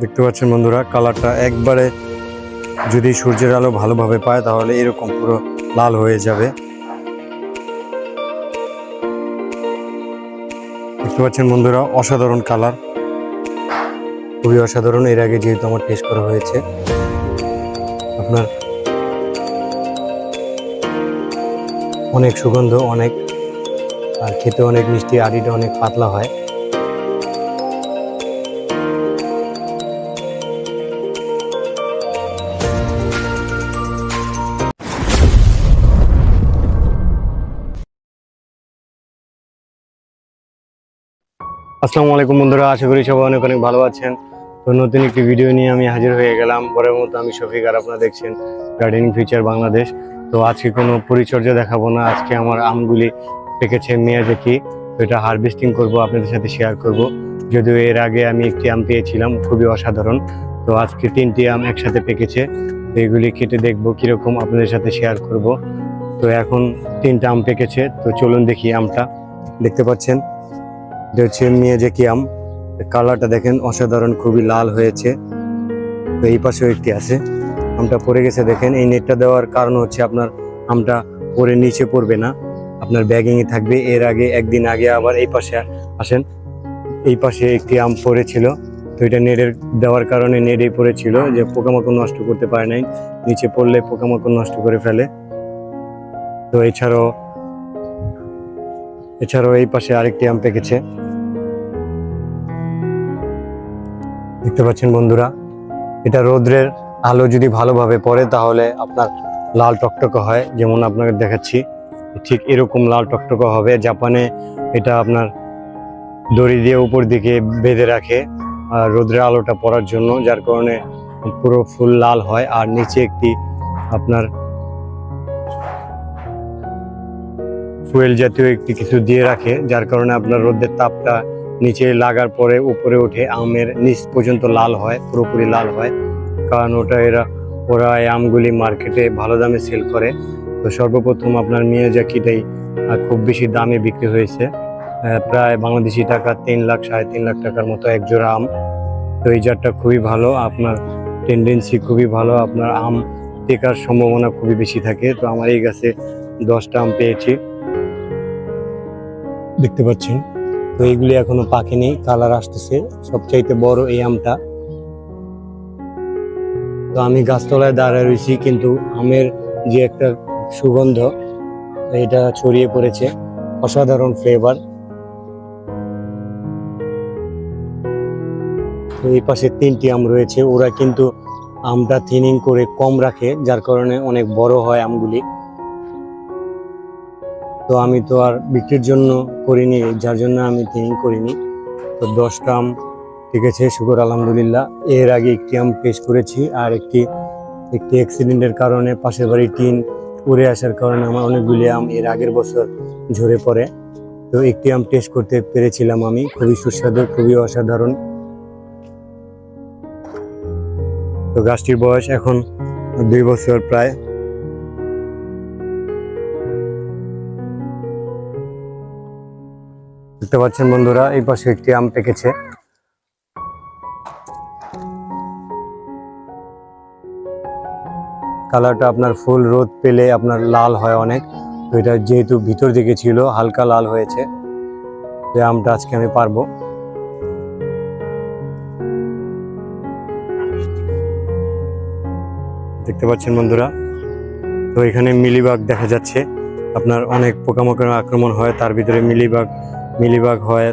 দেখতে পাচ্ছেন বন্ধুরা, কালারটা একবারে যদি সূর্যের আলো ভালোভাবে পায় তাহলে এরকম পুরো লাল হয়ে যাবে। দেখতে পাচ্ছেন বন্ধুরা, অসাধারণ কালার। খুবই অসাধারণ, এর আগে যেহেতু আমার টেস্ট করা হয়েছে। আপনার অনেক সুগন্ধ, অনেক, আর খেতে অনেক মিষ্টি আড়িটা অনেক পাতলা হয়। আসসালামু আলাইকুম বন্ধুরা, আশা করি সবাই অনেক অনেক ভালো আছেন। তো নতুন একটি ভিডিও নিয়ে আমি হাজির হয়ে গেলাম। পরের মতো আমি শফিক, আর আপনারা দেখছেন গার্ডেনিং ফিচার বাংলাদেশ তো আজকে কোনো পরিচর্যা দেখাবো না। আজকে আমার আমগুলি পেকেছে মেয়াজাকি তো এটা হারভেস্টিং করব, আপনাদের সাথে শেয়ার করব। যদিও এর আগে আমি একটি আম পেয়েছিলাম, খুবই অসাধারণ। তো আজকে তিনটি আম একসাথে পেকেছে। তো এগুলি কেটে দেখব কীরকম, আপনাদের সাথে শেয়ার করব। তো এখন তিনটা আম পেকেছে। তো চলুন দেখি আমটা। দেখতে পাচ্ছেন? এটা হচ্ছে মেয়াজাকি আম, কালারটা দেখেন অসাধারণ, খুবই লাল হয়েছে। তো এই পাশেও একটি আছে। আমটা পড়ে গেছে দেখেন। এই নেটটা দেওয়ার কারণ হচ্ছে আপনার আমটা পরে নিচে পড়বে না। আপনার ব্যাগিংয়ে থাকবে। এর আগে, একদিন আগে আবার এই পাশে আসেন। এই পাশে একটি আম পড়েছিল। তো এটা নেটের দেওয়ার কারণে নেটেই পড়েছিল যে পোকামাকড় নষ্ট করতে পারে নাই। নিচে পড়লে পোকামাকড় নষ্ট করে ফেলে। তো এছাড়াও এছাড়াও এই পাশে আরেকটি আম পেকেছে। দেখতে পাচ্ছেন বন্ধুরা, এটা রোদ্রের আলো যদি ভালোভাবে পড়ে তাহলে আপনার লাল টকটকে হয়, যেমন আপনাকে দেখাচ্ছি। ঠিক এরকম লাল টকটকে হবে, জাপানে এটা আপনার দড়ি দিয়ে উপর দিকে বেঁধে রাখে, আর রোদ্রের আলোটা পড়ার জন্য, যার কারণে পুরো ফুল লাল হয়, আর নিচে একটি আপনার ফুয়েল জাতীয় একটি কিছু দিয়ে রাখে, যার কারণে আপনার রোদের তাপটা নিচে লাগার পরে উপরে উঠে আমের নিচ পর্যন্ত লাল হয়, পুরোপুরি লাল হয়। কারণ ওটা এরা, ওরা এই আমগুলি মার্কেটে ভালো দামে সেল করে। তো সর্বপ্রথম আপনার মিয়াজাকিটাই খুব বেশি দামে বিক্রি হয়েছে। প্রায় বাংলাদেশি টাকা তিন লাখ, সাড়ে তিন লাখ টাকার মতো এক জোড়া আম। তো এই জাতটা খুবই ভালো, আপনার টেন্ডেন্সি খুবই ভালো, আপনার আম টেকার সম্ভাবনা খুবই বেশি থাকে। তো আমার এই গাছে দশটা আম পেয়েছি। দেখতে পাচ্ছেন তো এইগুলি এখনও পাকেনি কালার আসতেছে। সবচাইতে বড় এই আমটা। তো আমি গাছতলায় দাঁড়ায় রয়েছি, কিন্তু আমের যে একটা সুগন্ধ, এটা ছড়িয়ে পড়েছে। অসাধারণ ফ্লেভার এই পাশে তিনটি আম রয়েছে। ওরা কিন্তু আমটা থিনিং করে কম রাখে, যার কারণে অনেক বড় হয় আমগুলি। তো আমি তো আর বিক্রির জন্য করিনি, যার জন্য আমি থিনিং করিনি। তো দশ আম ঠিক আছে, শুকর, আলহামদুলিল্লাহ। এর আগে একটি আম পেশ করেছি আর একটি একটি অ্যাক্সিডেন্টের কারণে পাশের বাড়ি টিন উড়ে আসার কারণে আমার অনেকগুলি আম এর আগের বছর ঝরে পড়ে। তো একটি আম টেস্ট করতে পেরেছিলাম আমি, খুবই সুস্বাদু, খুবই অসাধারণ। তো গাছটির বয়স এখন দুই বছর প্রায়। দেখতে পাচ্ছেন বন্ধুরা, এই পাশে একটি আম পেকেছে। কালারটা আপনার ফুল রোদ পেলে আপনার লাল হয় অনেক। তো এটা যেহেতু ভিতর দিকে ছিল, হালকা লাল হয়েছে। যে আমটা আজকে আমি পারব। দেখতে পাচ্ছেন বন্ধুরা, তো এখানে মিলিবাগ দেখা যাচ্ছে। আপনার অনেক পোকামাকড় আক্রমণ হয়, তার ভিতরে মিলিবাগ মিলিবাগ হয়,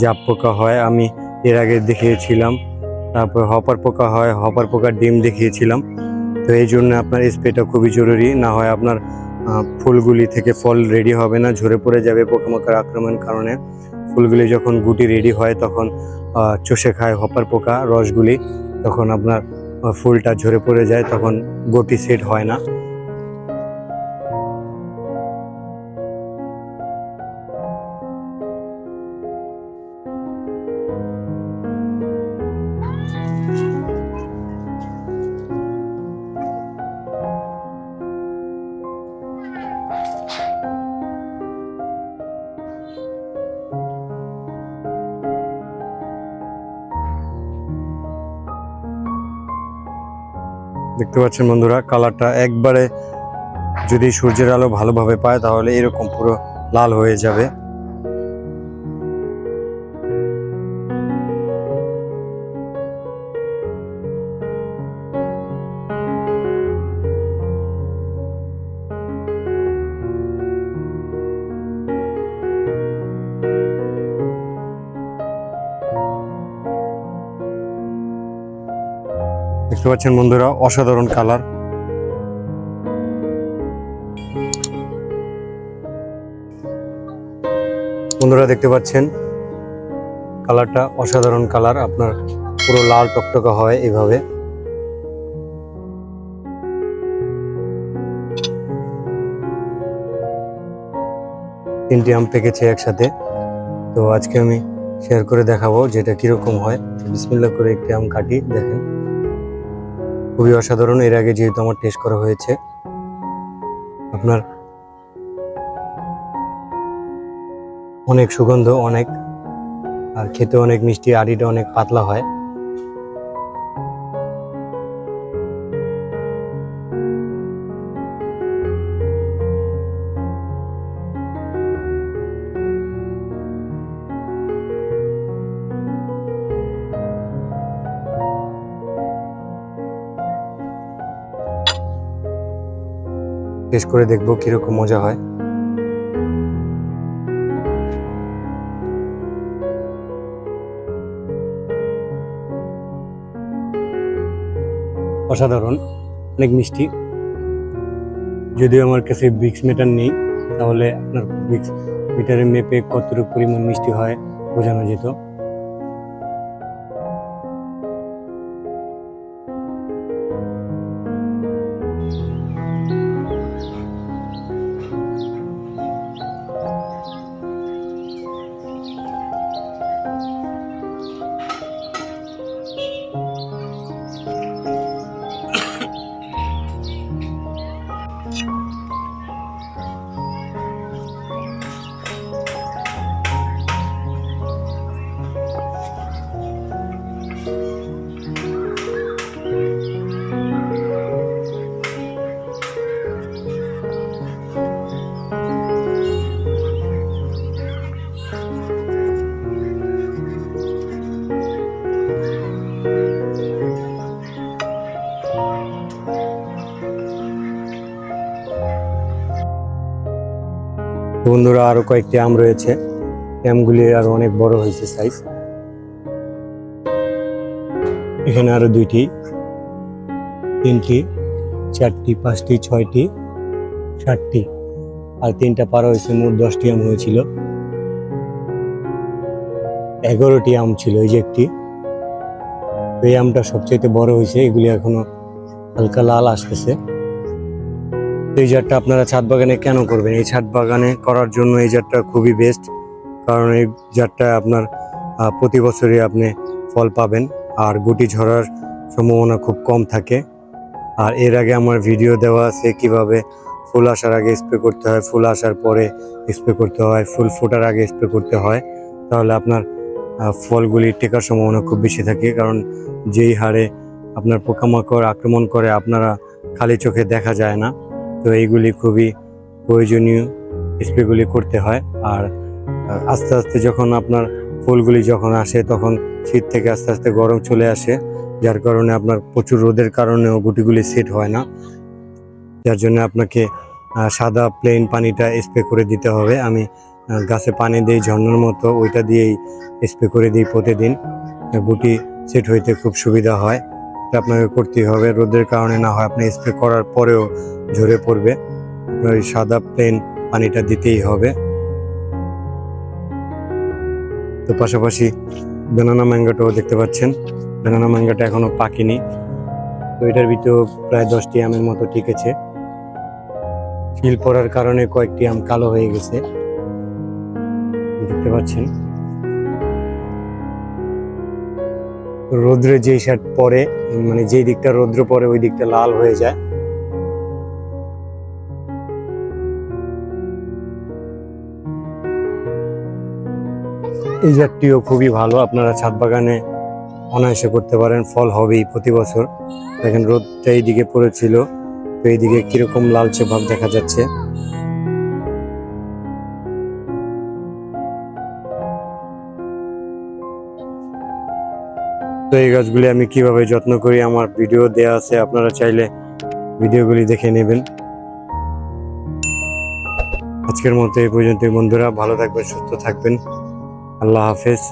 জাপ পোকা হয়, আমি এর আগে দেখিয়েছিলাম। তারপর হপার পোকা হয়, হপার পোকার ডিম দেখিয়েছিলাম। তো এই জন্য আপনার স্প্রেটা খুবই জরুরি। না হয় আপনার ফুলগুলি থেকে ফল রেডি হবে না, ঝরে পড়ে যাবে পোকামাকড় আক্রমণের কারণে। ফুলগুলি যখন গুটি রেডি হয়, তখন চষে খায় হপার পোকা রসগুলি। তখন আপনার ফুলটা ঝরে পড়ে যায়, তখন গটি সেট হয় না। দেখতে পাচ্ছেন বন্ধুরা, কালারটা একবারে যদি সূর্যের আলো ভালোভাবে পায় তাহলে এরকম পুরো লাল হয়ে যাবে। দেখতে পাচ্ছেন বন্ধুরা, অসাধারণ কালার। বন্ধুরা দেখতে পাচ্ছেন, কালারটা অসাধারণ কালার, আপনার পুরো লাল টকটকা হয় এভাবে। তিনটি আম পেকেছে একসাথে। তো আজকে আমি শেয়ার করে দেখাবো যেটা কীরকম হয়। বিসমিল্লা করে একটি আম কাটি, দেখেন। খুবই অসাধারণ। এর আগে যেহেতু আমার টেস্ট করা হয়েছে। আপনার অনেক সুগন্ধ, অনেক, আর খেতে অনেক মিষ্টি আড়িটা অনেক পাতলা হয়। টেস্ট করে দেখব কীরকম মজা হয়। অসাধারণ, অনেক মিষ্টি। যদিও আমার কাছে ব্রিক্স মিটার নেই, তাহলে আপনার ব্রিক্স মিটারে মেপে কতটুকু পরিমাণ মিষ্টি হয় বোঝানো যেত। বন্ধুরা, আরও কয়েকটি আম রয়েছে। আমগুলি আরও অনেক বড় হয়েছে সাইজ এখানে আরও দুইটি, তিনটি, চারটি, পাঁচটি, ছয়টি, সাতটি, আর তিনটা পারা হয়েছে, মোট দশটি আম হয়েছিল। এগারোটি আম ছিল, এই যে একটি। এই আমটা সবচেয়ে বড় হয়েছে, এগুলি এখনও হালকা লাল আসতেছে। এই জারটা আপনারা ছাদ বাগানে কেন করবেন? এই ছাদ বাগানে করার জন্য এই জারটা খুবই বেস্ট কারণ এই জারটা আপনার প্রতি বছরই আপনি ফল পাবেন, আর গুটি ঝরার সম্ভাবনা খুব কম থাকে। আর এর আগে আমার ভিডিও দেওয়া আছে কীভাবে ফুল আসার আগে স্প্রে করতে হয়, ফুল আসার পরে স্প্রে করতে হয়, ফুল ফোটার আগে স্প্রে করতে হয়, তাহলে আপনার ফলগুলি টেকার সম্ভাবনা খুব বেশি থাকে, কারণ যেই হারে আপনার পোকামাকড় আক্রমণ করে আপনারা খালি চোখে দেখা যায় না। তো এইগুলি খুবই প্রয়োজনীয় স্প্রেগুলি করতে হয়। আর আস্তে আস্তে যখন আপনার ফুলগুলি যখন আসে তখন শীত থেকে আস্তে আস্তে গরম চলে আসে, যার কারণে আপনার প্রচুর রোদের কারণেও গুটিগুলি সেট হয় না। যার জন্য আপনাকে সাদা প্লেন পানিটা স্প্রে করে দিতে হবে। আমি গাছে পানি দিই, ঝর্ণার মতো ওইটা দিয়েই স্প্রে করে দিই প্রতিদিন। গুটি সেট হইতে খুব সুবিধা হয়। আপনাকে করতেই হবে। রোদের কারণে না হয় আপনি স্প্রে করার পরেও ঝরে পড়বে। আপনার ওই সাদা প্লেন পানিটা দিতেই হবে। তো পাশাপাশি বেনানা ম্যাঙ্গোটাও দেখতে পাচ্ছেন। বেনানা ম্যাঙ্গোটা এখনও পাকেনি। তো এটার ভিতরেও প্রায় দশটি আমের মতো টিকেছে। শিল পড়ার কারণে কয়েকটি আম কালো হয়ে গেছে। দেখতে পাচ্ছেন। রোদ্রে যেই শার্ট পরে মানে যেই দিকটা রৌদ্র পরে ওই দিকটা লাল হয়ে যায়। এই জাতটিও খুবই ভালো। আপনারা ছাদ বাগানে অনায়াসে করতে পারেন, ফল হবেই প্রতি বছর। দেখেন, রোদটা এইদিকে পড়েছিল, তো এইদিকে কীরকম লালচে ভাব দেখা যাচ্ছে। তো এই গাছগুলি আমি কীভাবে যত্ন করি, আমার ভিডিও দেয়া আছে, আপনারা চাইলে ভিডিওগুলি দেখে নেবেন। আজকের মতো এই পর্যন্ত বন্ধুরা। ভালো থাকবেন, সুস্থ থাকবেন। আল্লাহ হাফেজ।